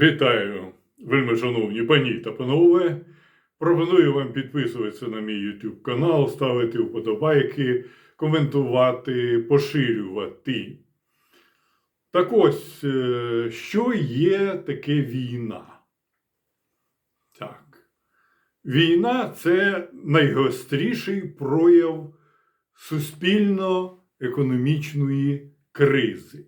Вітаю, вельми шановні пані та панове. Пропоную вам підписуватися на мій YouTube канал, ставити вподобайки, коментувати, поширювати. Так ось, е, що є таке війна? Так. Війна це найгостріший прояв суспільно-економічної кризи.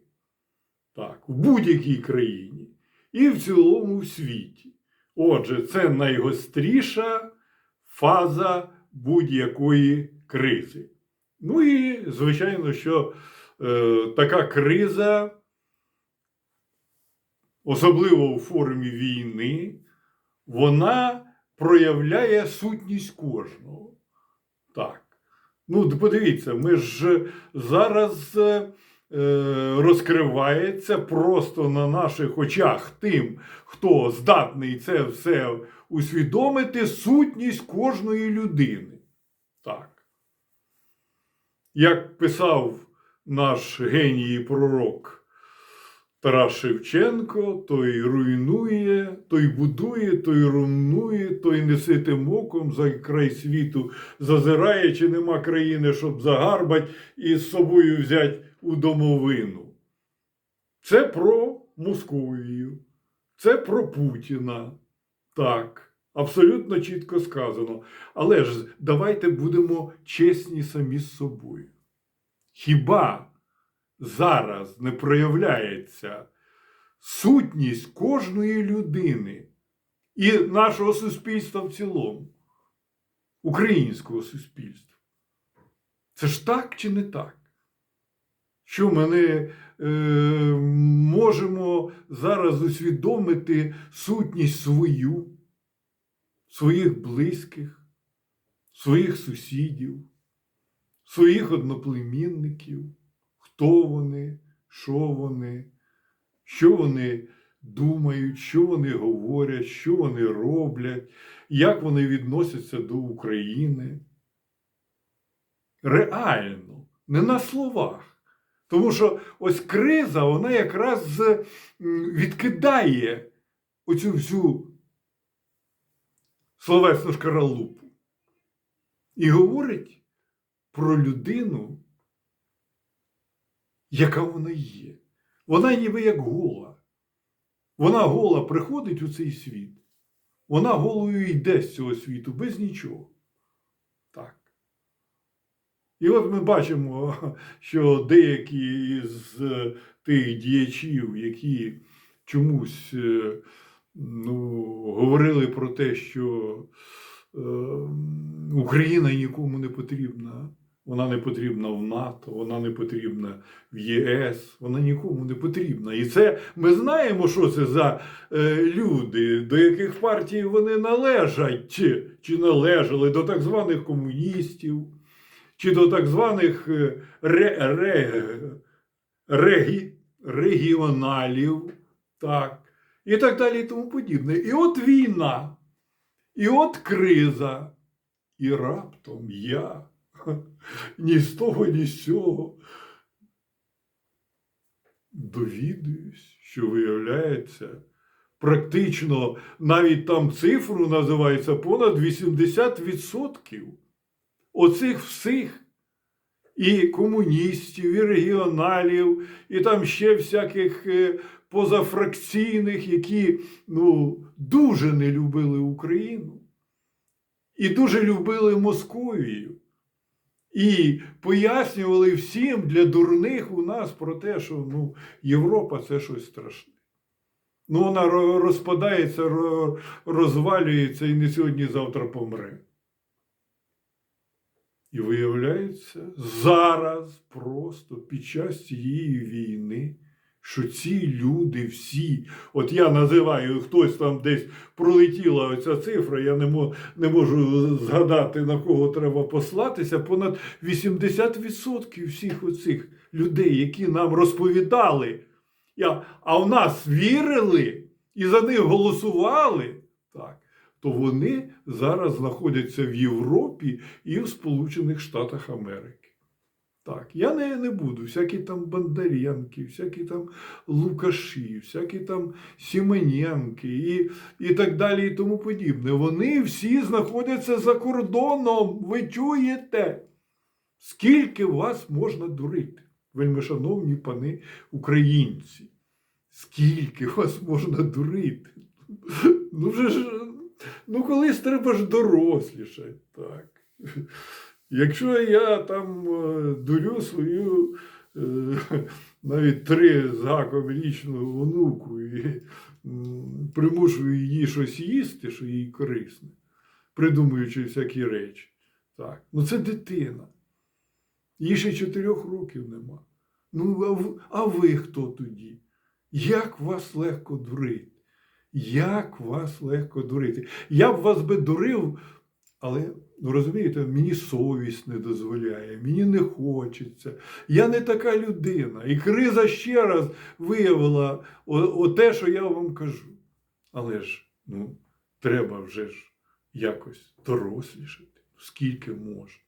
Так, в будь-якій країні і в цілому світі. Отже, це найгостріша фаза будь-якої кризи. Ну і, звичайно, що е, така криза, особливо у формі війни, вона проявляє сутність кожного. Так. Ну, подивіться, ми ж зараз е, розкривається просто на наших очах тим, хто здатний це все усвідомити, сутність кожної людини. Так. Як писав наш геній пророк Тарас Шевченко, той руйнує, той будує, той руйнує, той неситим оком за край світу зазирає, чи нема країни, щоб загарбать і з собою взять у домовину. Це про Московію, це про Путіна. Так, абсолютно чітко сказано. Але ж давайте будемо чесні самі з собою. Хіба зараз не проявляється сутність кожної людини і нашого суспільства в цілому, українського суспільства? Це ж так чи не так? Що ми не е, можемо зараз усвідомити сутність свою, своїх близьких, своїх сусідів, своїх одноплемінників, хто вони, що вони, що вони думають, що вони говорять, що вони роблять, як вони відносяться до України. Реально, не на словах. Тому що ось криза, вона якраз відкидає оцю всю словесну шкаралупу і говорить про людину, яка вона є. Вона ніби як гола. Вона гола приходить у цей світ. Вона голою йде з цього світу без нічого. І от ми бачимо, що деякі з тих діячів, які чомусь е, ну, говорили про те, що е, Україна нікому не потрібна. Вона не потрібна в НАТО, вона не потрібна в ЄС, вона нікому не потрібна. І це ми знаємо, що це за е, люди, до яких партій вони належать, чи належали до так званих комуністів, чи до так званих е, ре, ре, регі, регіоналів, так, і так далі, і тому подібне. І от війна, і от криза, і раптом я ні з того, ні з цього. Довідуюсь, що виявляється, практично навіть там цифру називається понад 80% оцих всіх і комуністів, і регіоналів, і там ще всяких е, позафракційних, які ну, дуже не любили Україну і дуже любили Московію. І пояснювали всім для дурних у нас про те, що ну, Європа це щось страшне. Ну, вона розпадається, розвалюється і не сьогодні-завтра помре. І виявляється, зараз просто під час цієї війни, що ці люди всі, от я називаю, хтось там десь пролетіла оця цифра, я не, мо- не можу згадати, на кого треба послатися, понад 80% всіх оцих людей, які нам розповідали, а в нас вірили і за них голосували, так, то вони зараз знаходяться в Європі і в Сполучених Штатах Америки. Так, я не, не буду. Всякі там Бондаренки, всякі там Лукаші, всякі там Сіменянки і, і так далі, і тому подібне. Вони всі знаходяться за кордоном. Ви чуєте? Скільки вас можна дурити, вельмишановні пани українці? Скільки вас можна дурити? Ну вже ж, ну колись треба ж дорослішати, так. Якщо я там е, дурю свою е, навіть три з гаком річну онуку і примушую її щось їсти, що їй корисне, придумуючи всякі речі. Так. Ну це дитина. Їй ще чотирьох років нема. Ну, а ви хто тоді? Як вас легко дурити? Як вас легко дурити? Я б вас би дурив, але ну розумієте, мені совість не дозволяє, мені не хочеться. Я не така людина. І криза ще раз виявила те, що я вам кажу. Але ж ну, треба вже ж якось дорослішати, скільки можна.